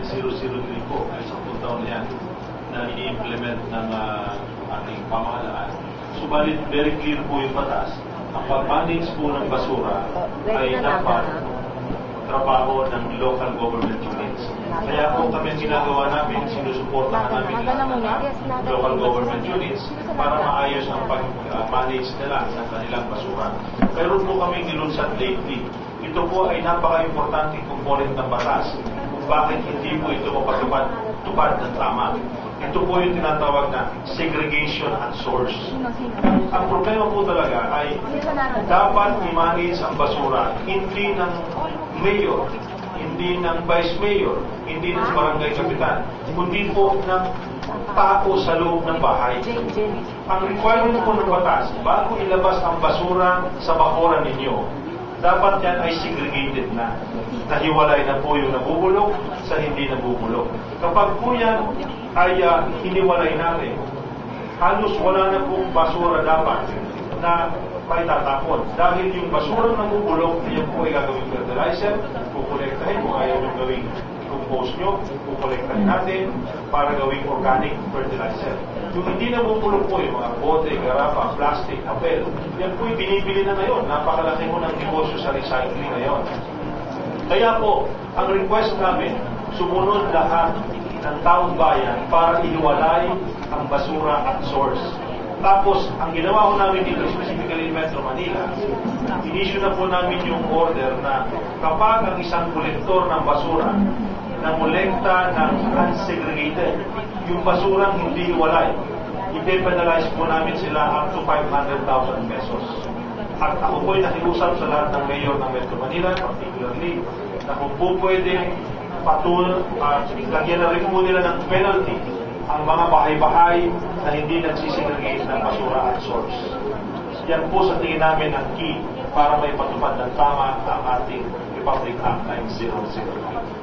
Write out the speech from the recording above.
9003 po, ay 10 taon yan, na i-implement ng ah, ating pamahalaan. Subalit, very clear po yung batas. Ang pag-manage po ng basura ay dapat trabaho ng local government units. Kaya po kami ang ginagawa namin, sinusuportahan namin lahat ng mga local government units para maayos ang pag-manage nila ng kanilang basura. Pero po kami nilunsad lately. Ito po ay napaka-importanting component ng batas kung bakit hindi po ito mapatupad tupad ng tama. Ito po yung tinatawag na segregation at source. Ang problema po talaga ay dapat i-manage ang basura hindi ng mayor, hindi ng vice mayor, hindi ng barangay kapitan, kundi po ng tao sa loob ng bahay. Ang requirement po ng batas, bago ilabas ang basura sa bakuran ninyo, dapat yan ay segregated na. Nahiwalay na po yung nabubulok sa hindi nabubulok. Kapag po yan ay uh, hiniwalay natin, halos wala na pong basura dapat na may tatapon. Dahil yung basura na bubulok, yan po ay gagawing fertilizer, kukolektahin kung ayaw yung gawing compost nyo, kukolektahin natin para gawing organic fertilizer. Yung hindi na bubulok po, yung mga bote, garapa, plastic, apel, yan po ay binibili na ngayon. Napakalaki mo ng negosyo sa recycling ngayon. Kaya po, ang request namin, sumunod lahat ng taong bayan para iwalay ang basura at source. Tapos, ang ginawa ko namin dito, specifically in Metro Manila, inisyu na po namin yung order na kapag ang isang kolektor ng basura na molekta ng unsegregated, yung basurang hindi iwalay, i-penalize po namin sila up to 500,000 pesos. At ako po'y nakiusap sa lahat ng mayor ng Metro Manila, particularly, na kung po pwede patul, at lagyan na rin po nila ng penalty ang mga bahay-bahay na hindi nagsisegregate ng basura at source. Yan po sa tingin namin ang key para may patupad ng tama ang ating Republic Act 9003.